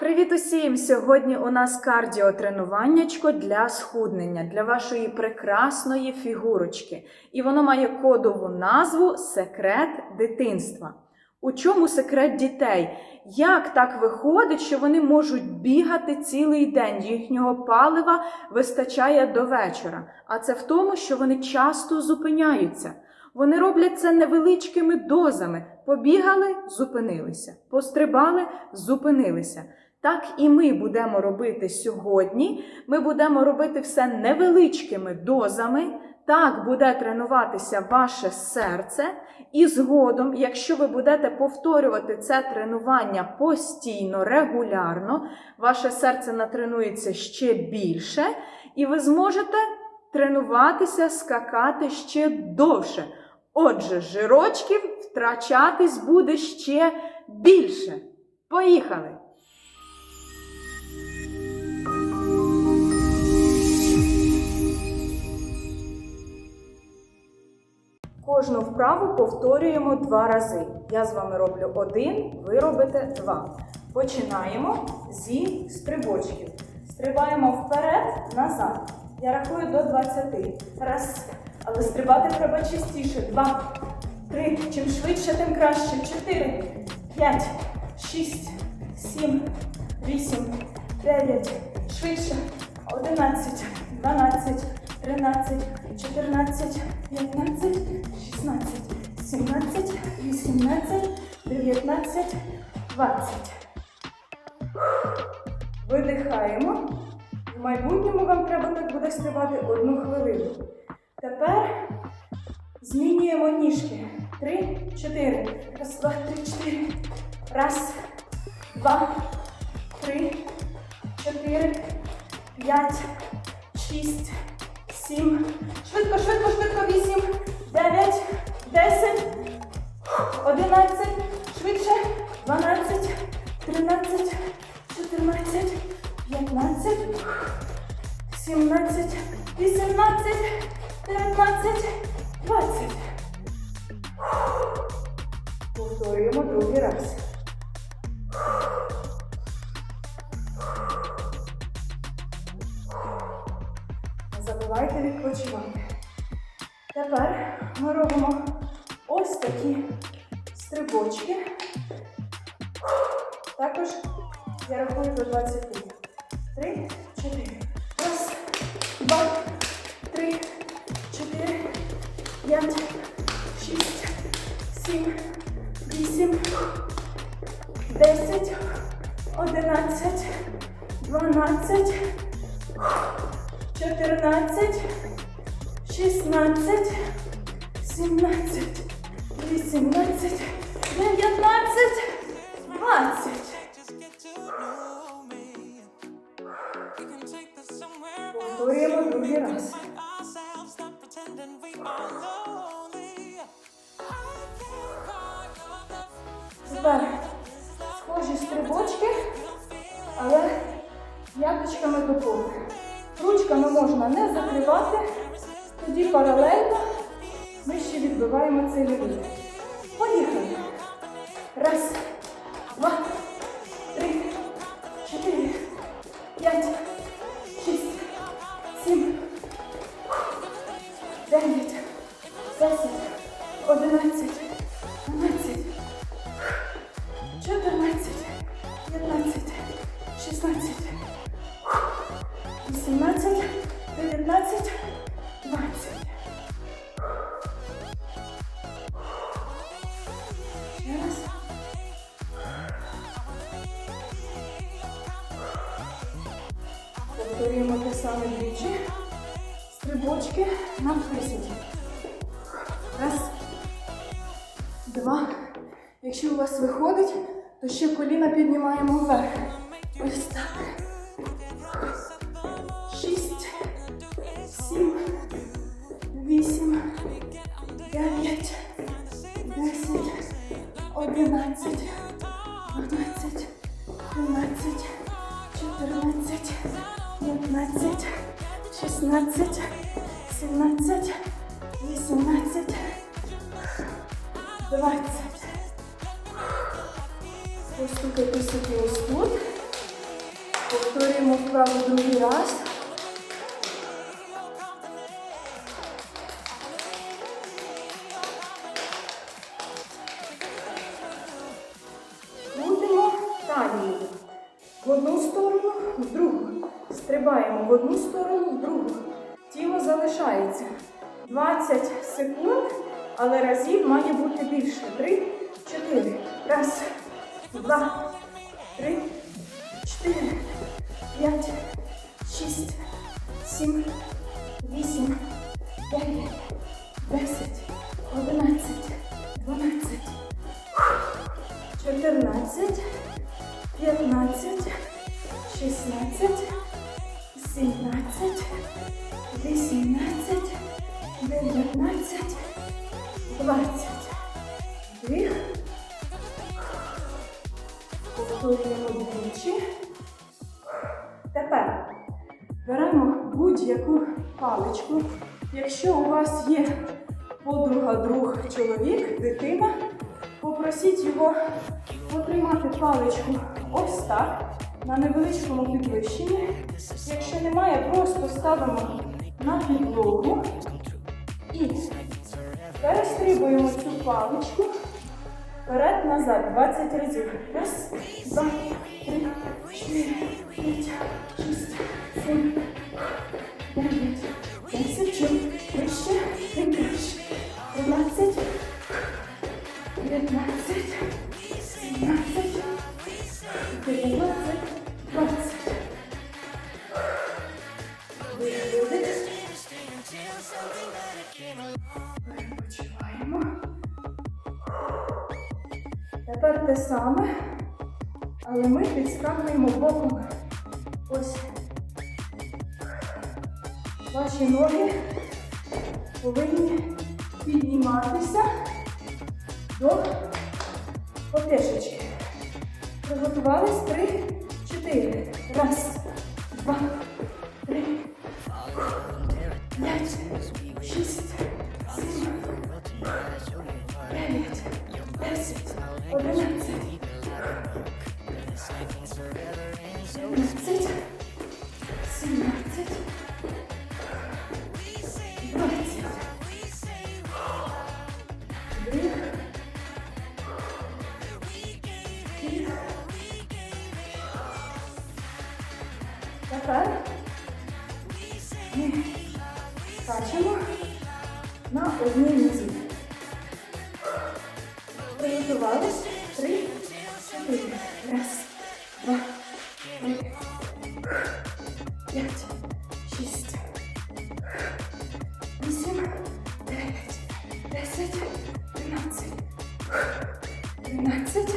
Привіт усім! Сьогодні у нас кардіотренуваннячко для схуднення, для вашої прекрасної фігурочки. І воно має кодову назву Секрет дитинства. У чому секрет дітей? Як так виходить, що вони можуть бігати цілий день? Їхнього палива вистачає до вечора. А це в тому, що вони часто зупиняються. Вони роблять це невеличкими дозами. Побігали, зупинилися, пострибали, зупинилися. Так і ми будемо робити сьогодні. Ми будемо робити все невеличкими дозами. Так буде тренуватися ваше серце. І згодом, якщо ви будете повторювати це тренування постійно, регулярно, ваше серце натренується ще більше, і ви зможете тренуватися, скакати ще довше. Отже, жирочків втрачатись буде ще більше. Поїхали! Кожну вправу повторюємо два рази. Я з вами роблю один, ви робите два. Починаємо зі стрибочків. Стрибаємо вперед, назад. Я рахую до 20. Раз. Але стрибати треба частіше. Два, три. Чим швидше, тим краще. Чотири, п'ять, шість, сім, вісім, дев'ять. Швидше. Одинадцять, дванадцять, тринадцять, чотирнадцять, п'ятнадцять, шістнадцять, сімнадцять, вісімнадцять, дев'ятнадцять, двадцять. Видихаємо. В майбутньому вам треба так буде стрибати одну хвилину. Тепер змінюємо ніжки. Три, чотири. Раз, два, три, чотири. Раз, два, три, чотири, п'ять, шість, сім. Швидко, швидко, швидко. Вісім, дев'ять, десять, одинадцять. Швидше. Дванадцять, тринадцять, чотирнадцять, п'ятнадцять, сімнадцять, вісімнадцять, дев'ятнадцять, двадцять. Повторюємо другий раз. Забувайте відпочивати. Тепер ми робимо ось такі стрибочки. Також я рахую до 20. Три, чотири. Раз, два, три, чотири, п'ять, шість, сім, вісім, десять, одинадцять, дванадцять, чотирнадцять, шістнадцять, сімнадцять, вісімнадцять, дев'ятнадцять, двадцять. Повторюємо другий раз. Тепер схожі стрибочки, але п'яточками до. Ручками можна не закривати, тоді паралельно ми ще відбиваємо цей лівий. Поїхали. Раз, два, три, чотири, п'ять, шість, сім, дев'ять, десять, одинадцять, дванадцять, чотирнадцять, п'ятнадцять, шістнадцять, вісімнадцять, дев'ятнадцять, двадцять. Ще раз. Повторюємо те саме двічі. Стрибочки на присіді. Раз. Два. Якщо у вас виходить, то ще коліна піднімаємо вверх. Ось так. Одинадцять. Дванадцять. Тринадцять. Чотирнадцять. П'ятнадцять. Шістнадцять. Сімнадцять. Вісімнадцять. Двадцять. Постукайте собі ось тут. Повторюємо вправо другий раз. Але разів має бути більше. Три, чотири. Раз, два, три, чотири, п'ять, шість, сім, вісім, дев'ять, десять, одинадцять, дванадцять. 14, 15, 16, 17, 18, 19, 20. Вдих. Повторюємо двічі. Тепер беремо будь-яку паличку. Якщо у вас є подруга, друг, чоловік, дитина, попросіть його потримати паличку ось так, на невеличкому підвищенні. Якщо немає, просто ставимо на підлогу і Перестрибуємо цю паличку. Вперед, назад. 20 разів. Раз, два, три, чотири, п'ять, шість, сім, дев'ять, десять, чим вище, тим більше. 12, 19, те саме, але ми підскакуємо боком. Ось. Ваші ноги повинні підніматися до потешечки. Приготувались три, чотири. Раз, два, Тепер ми скачемо на одній нозі. Приготувались. Три, чотири. Раз, два, три, п'ять, шість, вісім, дев'ять, десять, тринадцять, тринадцять,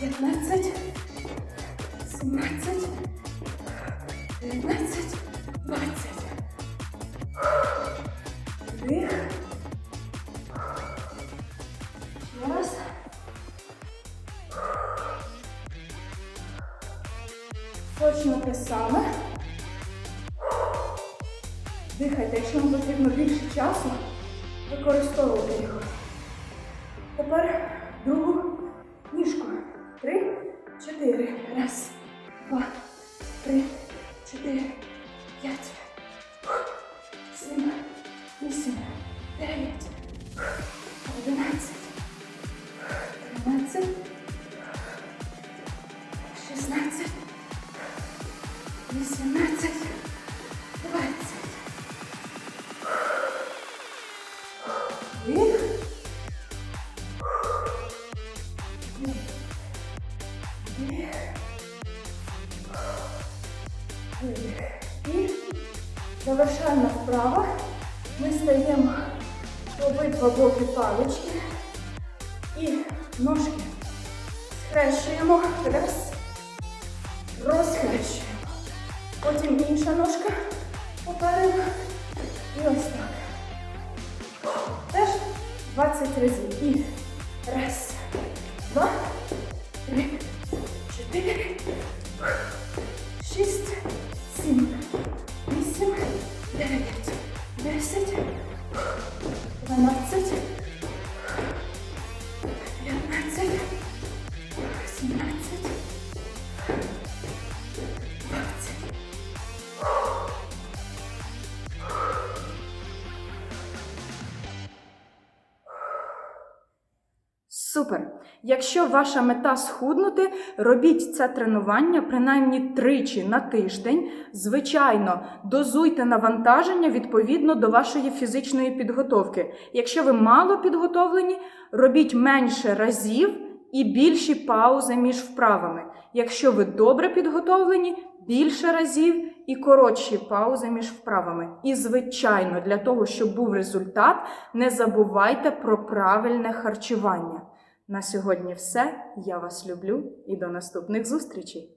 п'ятнадцять, Точно те саме. Дихайте, якщо вам потрібно більше часу, використовуйте його. Тепер другу ніжку. Три, чотири. Раз, два, три, чотири, боки палички і ножки схрещуємо. Раз. Розхрещуємо. Потім інша ножка попереду. І ось так. Теж 20 разів. І раз, два, три, чотири, Супер! Якщо ваша мета схуднути, робіть це тренування принаймні тричі на тиждень. Звичайно, дозуйте навантаження відповідно до вашої фізичної підготовки. Якщо ви мало підготовлені, робіть менше разів і більші паузи між вправами. Якщо ви добре підготовлені, більше разів і коротші паузи між вправами. І, звичайно, для того, щоб був результат, не забувайте про правильне харчування. На сьогодні все. Я вас люблю і до наступних зустрічей.